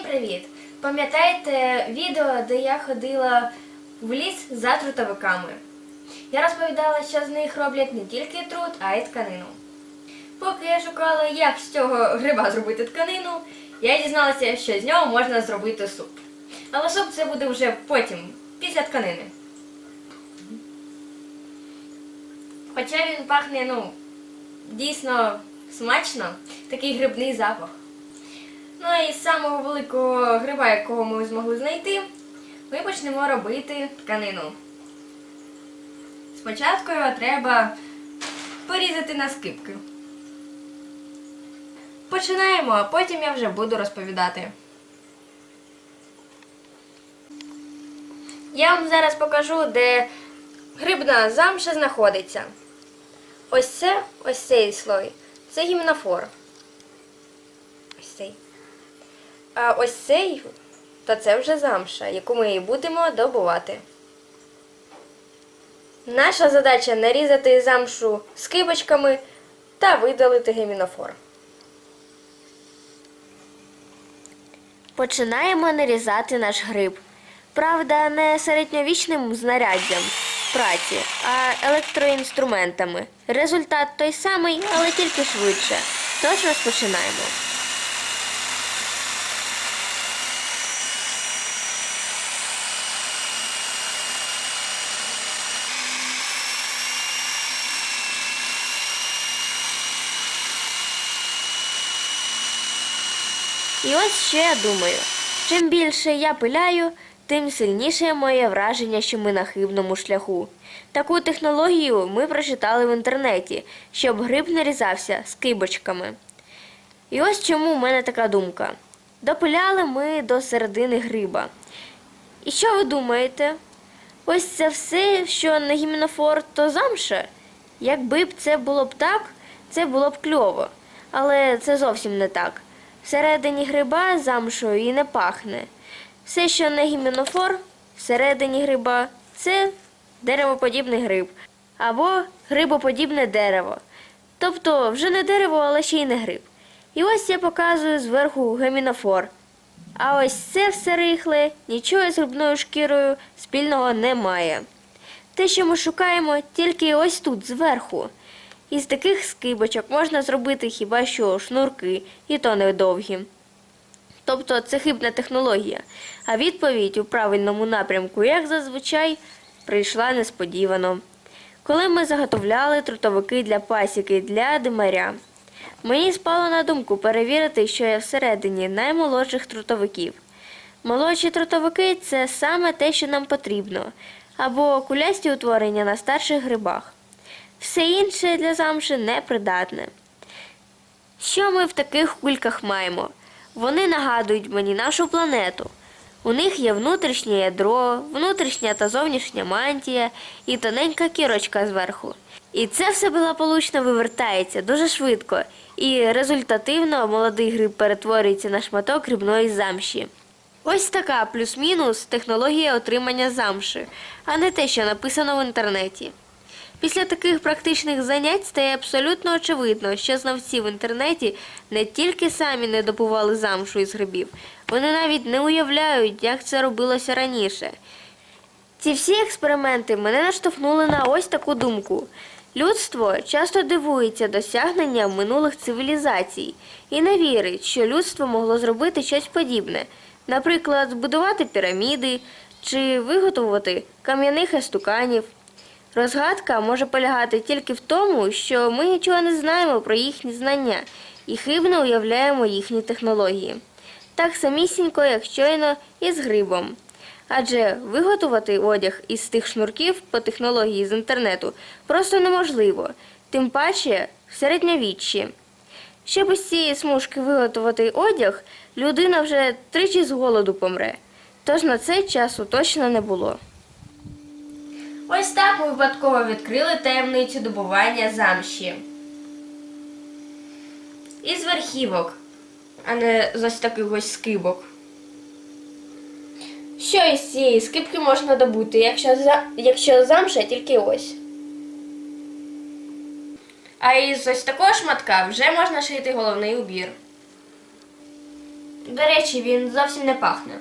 Всім привіт! Пам'ятаєте відео, де я ходила в ліс за трутовиками? Я розповідала, що з них роблять не тільки труд, а й тканину. Поки я шукала, як з цього гриба зробити тканину, я дізналася, що з нього можна зробити суп. Але суп це буде вже потім, після тканини. Хоча він пахне, ну, дійсно смачно, такий грибний запах. Ну і з самого великого гриба, якого ми змогли знайти, ми почнемо робити тканину. Спочатку його треба порізати на скибки. Починаємо, а потім я вже буду розповідати. Я вам зараз покажу, де грибна замша знаходиться. Ось це, ось цей слой. Це гімнофор. Ось цей. А ось цей, то це вже замша, яку ми і будемо добувати. Наша задача нарізати замшу скибочками та видалити гемінофор. Починаємо нарізати наш гриб. Правда, не середньовічним знаряддям праці, а електроінструментами. Результат той самий, але тільки швидше. Тож розпочинаємо. І ось що я думаю: чим більше я пиляю, тим сильніше моє враження, що ми на хибному шляху. Таку технологію ми прочитали в інтернеті, щоб гриб нарізався скибочками. І ось чому в мене така думка. Допиляли ми до середини гриба. І що ви думаєте? Ось це все, що на гімнофор, то замша? Якби б це було б так, це було б кльово. Але це зовсім не так. Всередині гриба замшою і не пахне. Все, що не гімнофор, всередині гриба це деревоподібний гриб або грибоподібне дерево. Тобто вже не дерево, але ще й не гриб. І ось я показую зверху гемінофор. А ось це все рихле, нічого з грибною шкірою спільного немає. Те, що ми шукаємо, тільки ось тут, зверху. Із таких скибочок можна зробити хіба що шнурки, і то недовгі. Тобто це хибна технологія. А відповідь у правильному напрямку, як зазвичай, прийшла несподівано. Коли ми заготовляли трутовики для пасіки для димаря, мені спало на думку перевірити, що є всередині наймолодших трутовиків. Молодші трутовики це саме те, що нам потрібно, або кулясті утворення на старших грибах. Все інше для замши непридатне. Що ми в таких кульках маємо? Вони нагадують мені нашу планету. У них є внутрішнє ядро, внутрішня та зовнішня мантія і тоненька кірочка зверху. І це все благополучно вивертається дуже швидко, і результативно молодий гриб перетворюється на шматок грибної замші. Ось така плюс-мінус технологія отримання замши, а не те, що написано в інтернеті. Після таких практичних занять стає абсолютно очевидно, що знавці в інтернеті не тільки самі не добували замшу із грибів, вони навіть не уявляють, як це робилося раніше. Ці всі експерименти мене наштовхнули на ось таку думку. Людство часто дивується досягненням минулих цивілізацій і не вірить, що людство могло зробити щось подібне, наприклад, збудувати піраміди чи виготовувати кам'яних естуканів. Розгадка може полягати тільки в тому, що ми нічого не знаємо про їхні знання і хибно уявляємо їхні технології. Так самісінько, як щойно і з грибом. Адже виготувати одяг із тих шнурків по технології з інтернету просто неможливо, тим паче в середньовіччі. Щоб із цієї смужки виготовити одяг, людина вже тричі з голоду помре. Тож на це часу точно не було. Ось так ми випадково відкрили таємницю добування замші. Із верхівок, а не з ось таких ось скибок. Що із цієї скибки можна добути, якщо, за... якщо замша тільки ось? А із ось такого шматка вже можна шити головний убір. До речі, він зовсім не пахне.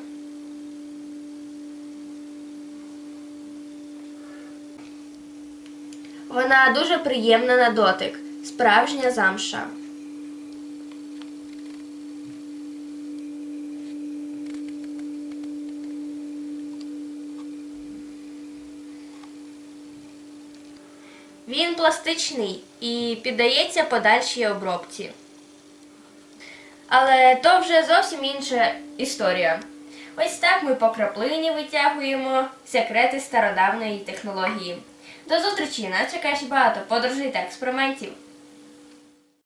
Вона дуже приємна на дотик, справжня замша. Він пластичний і піддається подальшій обробці. Але то вже зовсім інша історія. Ось так ми по краплині витягуємо секрети стародавньої технології. До зустрічі! Нас чекає ще багато подорожей та експериментів.